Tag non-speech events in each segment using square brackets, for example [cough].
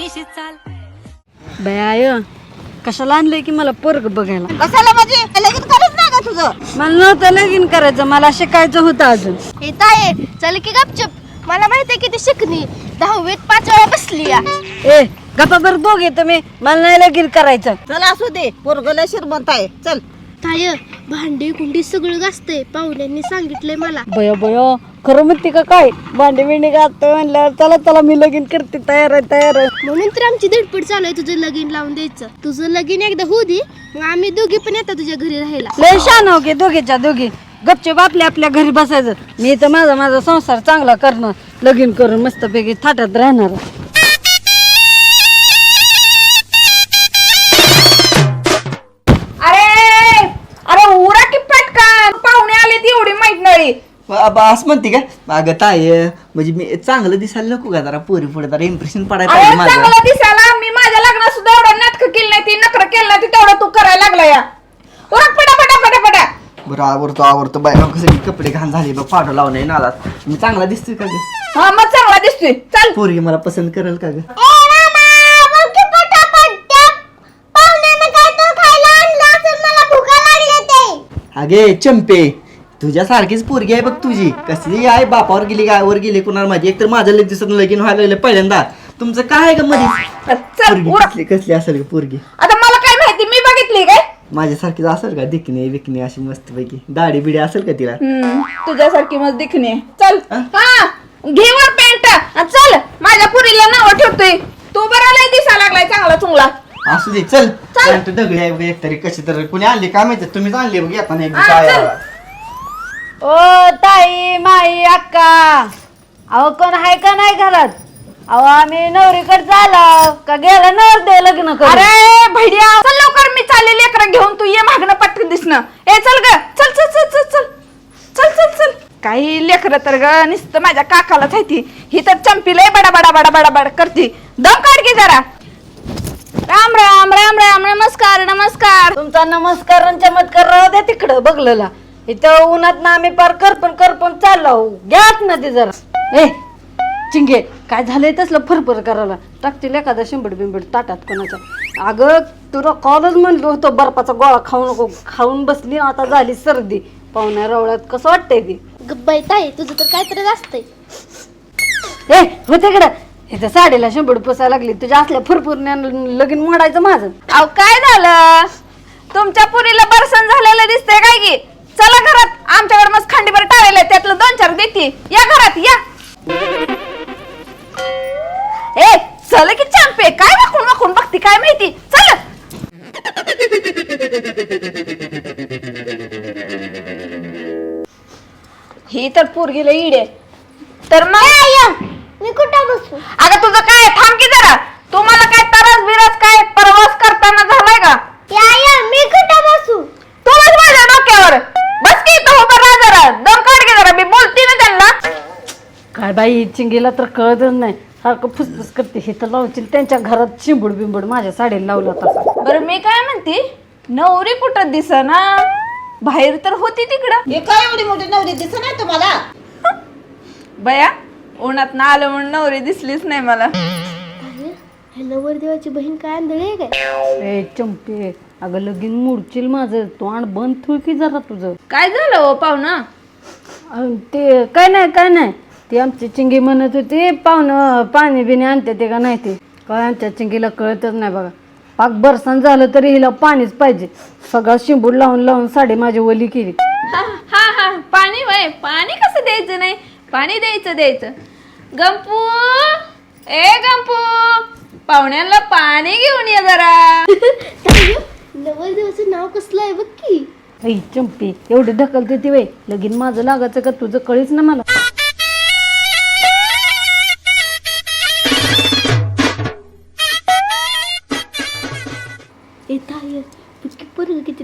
दिशी चाल. बाय कशाला आणलंय की मला पोरग बघायला? कशाला म्हणजे? लगीन करत नाही का तुझं? मला नव्हतं लगीन करायचं मला शिकायचं होतं अजून. हे ताये चल की गपचप. मला माहिती आहे किती शिकणी. दहावीत पाच वेळा बसली या. ए गप्पा बरं दोघे तुम्ही. मला नाही लगीन करायचं. चल असू दे. पोरगला श्रीमंत आहे. चल. ताय भांडी कुंडी सगळं गाजतंय पाहुण्यांनी सांगितलंय मला. बय बय खरं म्हणते का काय? भांडी बिंडी घालतो म्हणल्यावर चला चला मी लगीन करते. तयार आहे तयार आहे. म्हणून तर आमची धडपड चालू आहे तुझं लगीन लावून द्यायचं. तुझं लगीन एकदा होऊ दे मग आम्ही दोघी पण येतात तुझ्या घरी राहायला. लय शान हो की दोघीच्या दोघी. गपचूप आपल्या आपल्या घरी बसायचं. मी तर माझा माझा संसार चांगला करणं लगीन करून मस्तपैकी थाटात राहणार. माहीत नाही असं म्हणते का? अगं ताय म्हणजे मी चांगलं दिसायला नको का? जरा पोरी पुढे जरा इम्प्रेशन पडायला अरे पाहिजे माझं. चांगलं दिसायला? मी माझ्या लग्नात सुद्धा एवढं नाटक केलं नाही. ती नकर केलं नाही. ती तेवढं तू करायला लागला या. उरक पटा पटा पटा पटा बरं आवडतो आवडतो बाय सगळी कपडे घाण झाले बघ फाटो लावणे नादात मी चांगला दिसतोय का ग? हा मग चांगला दिसतोय. चल. पोरगी मला पसंत करेल का ग? अगे चंपे. तुझ्यासारखीच पोरगी आहे बघ तुझी. कसली आहे बापावर गेली गावावर गेली कुणाला माझी एकतर माझं लय दिवसात लगीन व्हायला लागलं पहिल्यांदा. तुमचं काय आहे का मध्ये चल पोरगी उरक कसली कसली असेल का पोरगी? आता मला काय माहिती मी बघितली काय? माझ्यासारखीच असेल का दिखणे विकणे अशी मस्त पैकी दाढी बिडी असेल का तिला? हम्म, तुझ्यासारखी मग दिखणे. चल. हा? हा घे वर पॅन्ट. आणि चल. माझ्या पुरीला नाव ठेवतोय. तू बरा लय दिसा लागलाय चांगला चुंगला. असू दे चल. चल. पॅन्ट दगडी आहे बघ एकतरी. कशी तर कुणी आणली काय माहिती? तुम्हीच आणली बघ येताना एक हा, चल. ओ ताई माई अक्का. अहो कोण आहे का नाही घरात? अहो आम्ही नवरीकडे झालो का गेला नवर दे लग्न करून? अरे भैया चल लवकर. मी चालले लेकरं घेऊन. तू ये मागणं पटकन दिसणं. ए चल ग. चल चल चल चल चल. चल चल चल. काही लेकरं तर ग नुसतं माझ्या काकालाच आहे ती. ही तर चंपीला बडा बडा बडा बडा बडा करती. दम काढ की जरा. राम राम राम राम. नमस्कार नमस्कार. तुमचा नमस्कार आणि चमत्कार राहू द्या तिकडं बघलेला. इथं उन्हात ना आम्ही पार करपण करपण चाललो. घ्यात ना ते जरा. ए चिंगे काय झालंय तसलं फरफर करायला? टाकतील एखादा शिंबड बिंबड ताटात कोणाच्या. अगं तुला कॉलच म्हणलो होतो बर्फाचा गोळा खाऊ नको. खाऊन बसली आता झाली सर्दी. पाहुण्या रवळ्यात कसं वाटतंय ती? गब्बाई ताई तुझं तर काहीतरी असतंय. ए हो तिकडं इथं साडीला शिंबड पुसायला लागली. तुझ्या असल्या फुरफुरण्यानं लगीन मोडायचं माझं. अहो काय झालं? तुमच्या पुरीला बरसन झालेलं दिसतंय काय की? चला घरात. आमच्याकडे मस्त खंडीभर टाळलेलं आहे त्यातलं दोन चार देते या घरात या. ए चल की चांपे. काय वाकून वाकून बघती काय माहिती? चल. ही तर पोरगीला इडे तर मग मी कुठं बसू? अगं तुझं काय थांब की जरा. तुम्हाला काय बाई चिंगीला तर कळतच नाही. सारखं फुसफुस करते हे तर लावतील. त्यांच्या घरात शिंबूड बिंबूड माझ्या साडीला लावला तसा बरं मी काय म्हणते? नवरी कुठं दिसना? बाहेर तर होती तिकडं. हे काय एवढी मोठी नवरी दिसत नाही तुम्हाला? बया उन्हात ना आलं म्हणून नवरी दिसलीच नाही मला. हे नवरदेवाची बहीण काय आंधळी आहे काय? ए चंपे अगं लगीन मुडशील माझं. तोंड बंद ठेव की जरा तुझं. काय झालं हो पाहुणा? ते काय नाही काय नाही. ती आमची चिंगी म्हणत होती पाहुणं पाणी बिणी आणते ते का नाही ते? काय आमच्या चिंगीला कळतच नाही बघा. पाक बरसाण झालं तरी हिला पाणीच पाहिजे. सगळा शिंबूड लावून लावून साडी माझी वली केली. हा हा हा पाणी वय पाणी कसं द्यायचं नाही? पाणी द्यायचं द्यायचं. गंपू ए गंपू पाहुण्यांना पाणी घेऊन ये जरा. नवरदेवाचं नाव कसलं आहे बघ की. ऐ चंपी एवढी ढकलते ती वय. लगीन माझं लागायचं का तुझं कळीच ना मला.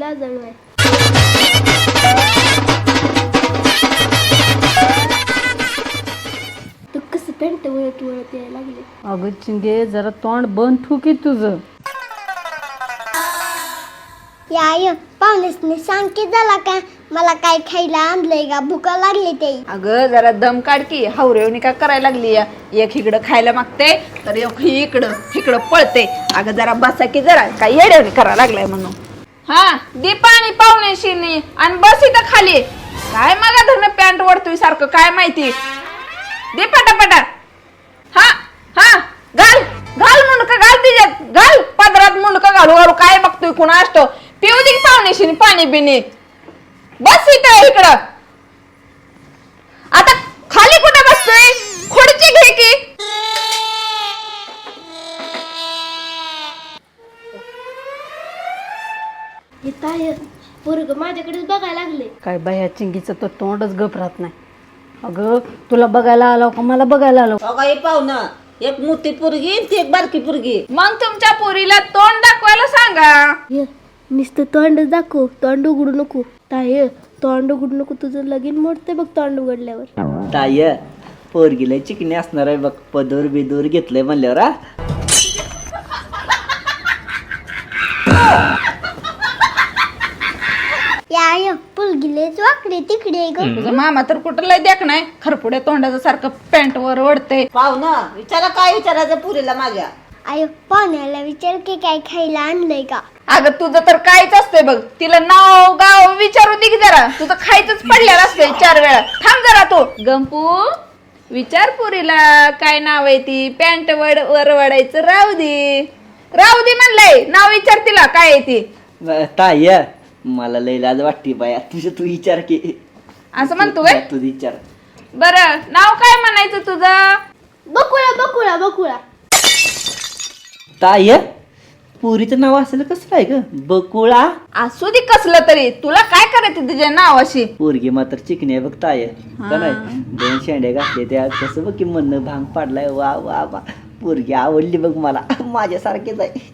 किती लाजाळू आहे. तू कसं पॅन्ट वळत वळत यायला लागले? अगं चिंगे जरा तोंड बंद ठेव की तुझं. याय पाहुणेसने सांग की झाला काय मला काय खायला आणलंय का? भुका लागली ते. अगं जरा दम काढ की. हावरेवणी का करायला लागली या? एक इकडं खायला मागते तर एक इकडं इकडं पळते. अगं जरा बसा की जरा. काय येड्यावणी करायला लागलाय म्हणून. हा दे पाणी पाहुण्याशी आणि बस इथं खाली. काय मला धरण पॅन्ट ओढतोय सारखं काय माहिती? दे पटापटा. हा हा घाल घाल मुंडक घाल तिच्यात घाल पदरात मुंडक घालू घालू काय बघतोय कुणा असतो? पिऊ दे पाहुण्याशी पाणी बिणी बस इथं इकडं आता खाली कुठं बसतोय खुर्ची घे की हे ताय पोरग माझ्याकडेच बघायला लागले काय बाया चिंगीचं तर तोंडच गप राहत नाही. अगं तुला बघायला आलो का? मला बघायला आलो. अगं हे पाहुणं एक मोठी पुरगी ती एक बारकी पुरगी. मग तुमच्या पोरीला तोंड दाखवायला सांगा. ये नुसतं तोंड दाखव. तोंड उघडू नको. ताय तोंड उघडू नको. तुझं लगीन मोडते बघ तोंड उघडल्यावर. ताय पोरगीला चिकणी असणार आहे बघ. पदूर बिदूर घेतलंय म्हणल्यावर हा? या य. पुलगिलेच वाकडे तिकडे ग. तुझा मामा तर कुठं लय देख नाही खरपुड्या तोंडाचं सारखं पॅन्ट वर ओढते. पाहुणं विचारा काय विचारायचं पुरीला माझ्या आय पाहुण्याला विचार की काय खायला आणलंय का? अगं तुझं तर काहीच असतंय बघ. तिला नाव गाव विचारू दे की जरा. तुझं खायचंच पडलेलं असतंय चार वेळा. थांब जरा तू. गंपू विचार पुरीला काय नाव आहे ती? पॅन्ट वड वर वडायचं राहू दे. राहू दे म्हणलंय. नाव विचार तिला काय आहे ती? ताय मला लय लाज वाटते बाया तुझं तू विचार की. असं म्हणतो काय तू विचार. बरं नाव काय म्हणायचं तुझं? बकुळा बकुळा बकुळा. ताय पुरीचं नाव असेल कसं आहे ग? बकुळा? असू दे कसलं तरी. तुला काय करायचं तुझ्या नावाशी? पोरगी मात्र चिकणी आहे बघ ताय का नाही? दोन शेंड्या घातले त्या. कसं बघ की म्हणणं भांग पाडलाय. वा वा वा. पोरगी आवडली बघ मला. माझ्यासारखेच आहे.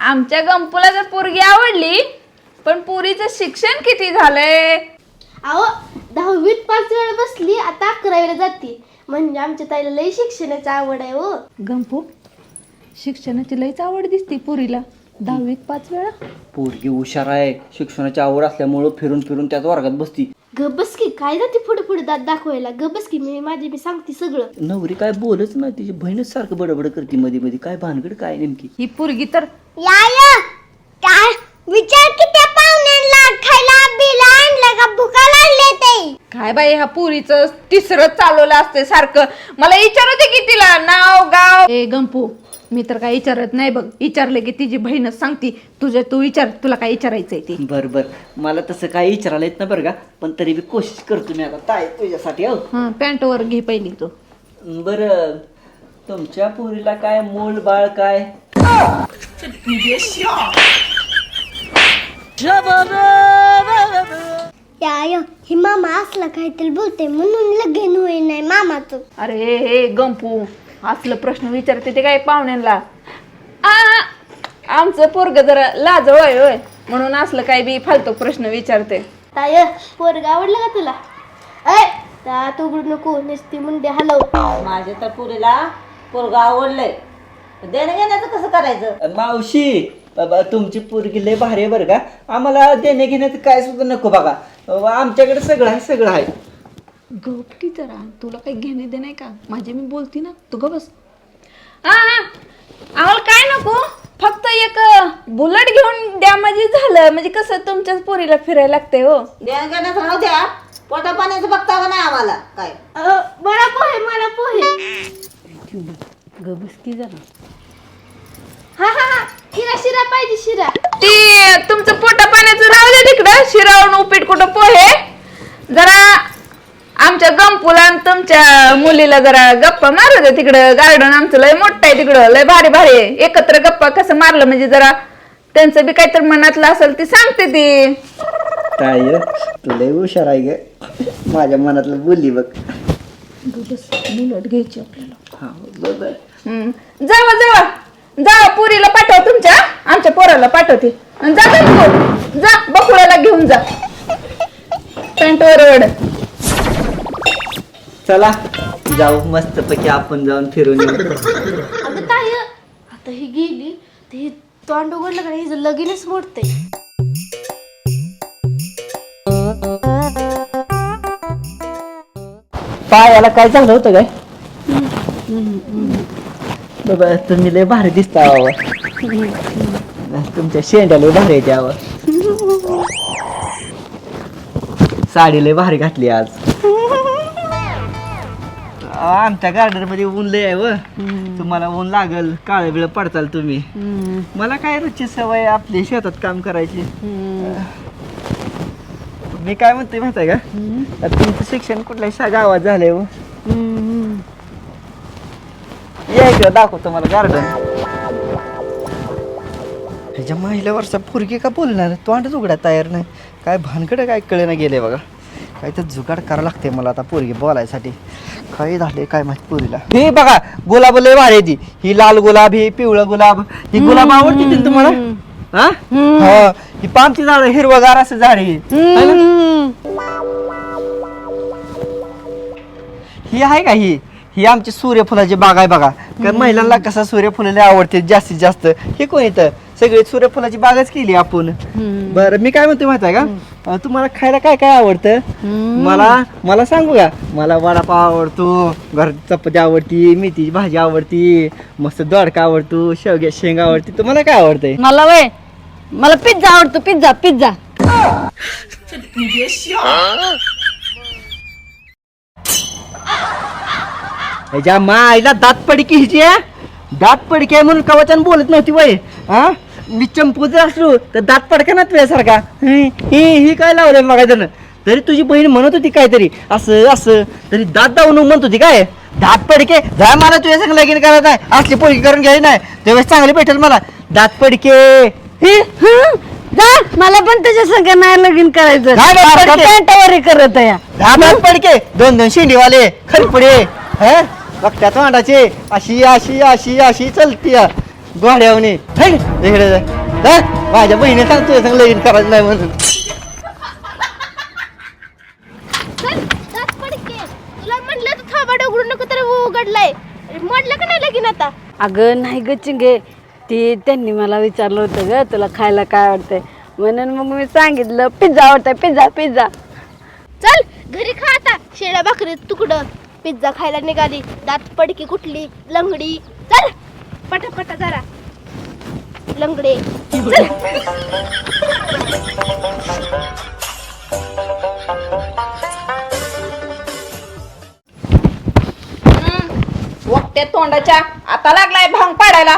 आमच्या गंपूला जर पोरगी आवडली पण पुरीचं शिक्षण किती झालंय? अहो दहावीत पाच वेळा बसली आता अकरावीला जाते. म्हणजे आमच्या ताईला लई शिक्षणाची आवड आहे हो. गंपू शिक्षणाची लईच आवड दिसते पुरीला. दहावीत पाच वेळा? पोरगी हुशार आहे. शिक्षणाची आवड असल्यामुळं फिरून फिरून त्याच वर्गात बसती. ग बस की काय जाते पुढे पुढे दात दाखवायला? ग बस की मी माझी मी सांगते सगळं. नवरी काय बोलच नाही तिची बहीणच सारखं बडबड करते मध्ये मध्ये काय भानगड काय नेमकी? ही पोरगी तर या य. काय? विचार की त्या पाहुण्यांना खायला बिला आणलं का भुका लागले ते. काय बाई ह्या पुरीचं तिसरं चालवलं असते सारखं. मला विचारू दे की तिला नाव गाव. ए गंपू मी तर काय विचारत नाही बघ. विचारलं की तिची बहीणच सांगती. तुझ्या तू विचार तुला काय विचारायचंय ते? बर बर. मला तसं काही विचारायला येत ना बरं का. पण तरी बी कोशिश करतो मी आता. ताय तुझ्यासाठी हो. हा पॅन्ट वर घे पहिली तू. बर. तुमच्या पोरीला काय मूल बाळ काय? ही मामा असला काहीतरी बोलते म्हणून लगीन होई नाही मामाचं. अरे हे गंपू असलं प्रश्न विचारते ते काय पाहुण्यांना? आ, आमचं पोरग जरा लाजळ आहे होय. म्हणून असलं काय बी फालतू प्रश्न विचारते. ताय पोरग आवडलं का तुला? अय दात उघडू नको नुसती मुंडे हलव. माझ्या तर पुरीला पोरगा आवडलंय. देणं घेण्याचं कसं करायचं? मावशी बाबा तुमची पोरगी लय भारी आहे बरं का. आम्हाला देणे घेण्याचं काय सुद्धा नको बघा. अहो, आमच्याकडे सगळं आहे सगळं आहे. गपटी जरा. तुला काही घेणे दे नाही का? माझे मी बोलती ना. तू ग बस. हा हा. आम्हाला काय नको? फक्त एक बुलेट घेऊन द्या म्हणजे झालं. म्हणजे कसं तुमच्याच पोरीला फिरायला लागतंय हो? देणं घेण्याचं राहू द्या. पोटा पाण्याचं बघता का नाही आम्हाला? काय? मला पोहे मला पोहे. ग बस की जरा. पाहिजे शिरा. ती तुमचं पोटा पाण्याचं राहू दे तिकडं. शिरावून उपीट कुठं पोहे? जरा आमच्या गंपूला आणि तुमच्या मुलीला जरा गप्पा मारू दे तिकडं. गार्डन आमचं लय मोठं आहे तिकडं. लय भारी भारी आहे. एकत्र गप्पा कसं मारलं म्हणजे जरा त्यांचं बी काहीतरी मनातलं असेल ते सांगते ती. काय तू लय हुशार आहे ग. माझ्या मनातलं बोलली बघ. बुलट घ्यायची आपल्याला. हा बरोबर हम्म. जावा जावा. जावा पुरीला पाठव तुमच्या. आमच्या पोराला पाठवते. आणि जा तू जा बकुळाला घेऊन जा. पॅन्टवर ओढ चला जाऊ. मस्त पैकी आपण जाऊन फिरून येऊ. अगं ताय आता ही गेली ते हे तोंड उघडलं का नाही? हिचं लगीनच मोडतंय. पायाला काय झालं होतं काय? बाबा तुम्ही लय भारी दिसता अहो. तुमच्या शेंड्या लय भारी अहो. साडी लय भारी घातली आज आमच्या गार्डनमध्ये ऊन लय आहे व तुम्हाला ऊन लागल काळ बिळ पडताल तुम्ही मला काय रोजची सवय आपली शेतात काम करायची मी काय म्हणते माहिती आहे का तुमचं शिक्षण कुठल्या गावात झालंय हो या इकडं दाखवतो मला गार्डन ह्याच्या महिला वर्षा फुरकी का बोलणार? तोंडच उघडा तयार नाही. काय भानगड काय कळे ना गेले बघा. काय तर जुगाड करावं लागते मला आता पोरगी बोलायसाठी. काय झाले काय माहिती पोरीला. हे बघा गुलाब लय भारी ती. ही लाल गुलाब ही पिवळं गुलाब. ही गुलाब आवडते तुम्हाला? हा? हा. ही पामची झाड हिरवगार असं झाड आहे. है ना? ही आहे का ही? ही आमची सूर्यफुलाची बाग आहे बघा. कारण महिलांना कसं सूर्यफुलाला आवडते जास्तीत जास्त. हे कोण इथं? सगळी सूर्यफुलाची बागच केली आपण. बरं मी काय म्हणतो माहिती आहे का अं, तुम्हाला खायला काय काय आवडतं? मला मला सांगू का? मला वडापाव आवडतो घर चपाती आवडती मेथीची भाजी आवडती मस्त दोडका आवडतो शेवग्या शेंग आवडती. तुम्हाला काय आवडतंय? मला वय मला पिझ्झा आवडतो पिझ्झा पिझ्झा. ह्याच्या मायला दात पडकी हिची. दात पडकी आहे म्हणून कवचान बोलत नव्हती वय हा? मी चंपू जर असलो तर दात पडका ना तुझ्यासारखा. ही ही काय लावलंय मग तरी तुझी बहीण म्हणत होती काहीतरी. असं असं. तरी दात दावून म्हणत होती काय? दात पडके. जा मला तुझ्या संग लगीन करायचं नाही असली पोळी करून घ्यायची नाही. त्यावेळेस चांगली भेटेल मला. दात पडके. ही, हं? जा मला पण त्याच्या संग नाही लगीन करायचं. सारखं. पॅन्टावरी करत दहा दात पडके. दोन दोन शेंडीवाले. खरपडे. हे बघत्या तोंडाचे. अशी अशी अशी अशी चलती. गोड्यावनी इकडे जा. जा. माझ्या बहिणी सांगतोय संग लगीन करायचं नाही म्हणून तुला म्हटलं तर थांबा उघडू नको तर उघडलाय. म्हटलं का नाही लगीन आता? अगं नाही ग चिंगे. ती त्यांनी मला विचारलं होतं ग तुला खायला काय आवडतंय? म्हणून मग मी सांगितलं पिझ्झा आवडतंय पिझ्झा पिझ्झा. चल घरी खा आता. शेळ्या भाकरी तुकडं. पिझ्झा खायला निघाली. दात पडकी कुठली? लंगडी. चल. पटापटा जरा. लंगडे. चल वक्त्या तोंडाच्या आता लागलाय भांग पाडायला.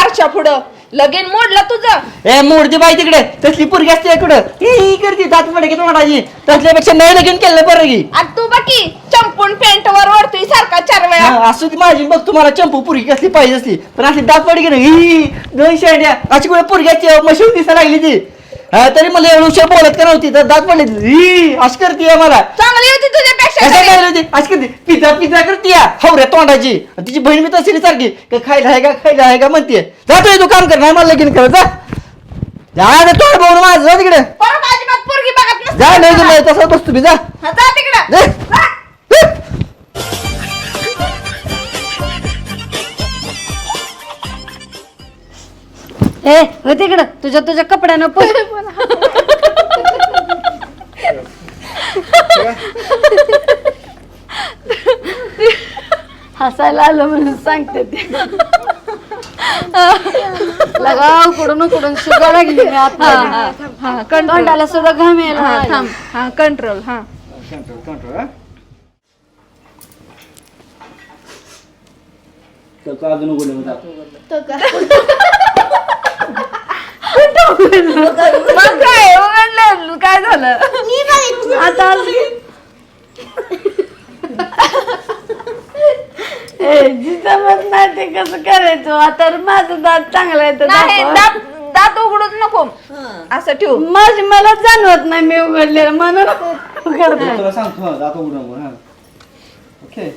आरच्या पुढं. लगीन मोडलं तुझं. ए मूर्ती बाई तिकडे. तसली पोरगी असते इकडं. ही ही करते दात पडके तोंडाची. तसल्यापेक्षा नाही लगीन केलं बरं की. आणि बाकी चंपून पेंट वर वरतोय सारखा चार वेळा. हा, असू माझी बघ तुम्हाला चंपू पुरगी कसली पाहिजे असली. पण असली दात पडके ना ही दोन शेंड्या. अशी कुठे पोरगी असते मशीन दिसायला लागली ती. हा, तरी मला एवढं उशीर बोलत का नव्हती? तर दात पडली ही अशी करते मला. चांगली होती तुझ्यापेक्षा कसं. काय होती? अशी करते. पिझ्झा पिझ्झा करते हवऱ्या तोंडाची. आणि तिची बहीण मी तशी सारखी. का खायला आहे का? खायला आहे का? म्हणते जातोय तू काम कर. नाही मला लगीन करत जा. जा तोंड बघून माझं जा तिकडे. परत अजिबात पोरगी बघत नसते. जा नाही नाही तसं बस तुम्ही जा. हा, जा तिकडं. जा. ए हो तिकडं. तुझ्या तुझ्या कपड्यानं [laughs] पळ हसायला आलं म्हणून सांगते ते. [laughs] लगा उकडून उकडून सुद्धा मी आता तोंडाला सुद्धा घाम यायला लागला. हा कंट्रोल हा. मग काय उघडलं. काय झालं? आता ए जिजामात नाही ते कसं करायचं? आता माझं दात चांगलं आहे तर नाही दाखवा. दात दात उघडूच नको. असं ठेवू. माझी मला जाणवत नाही मी उघडलेलं म्हणून उघडते. तुला सांगतो हा, जातो उघडून हा. ओके.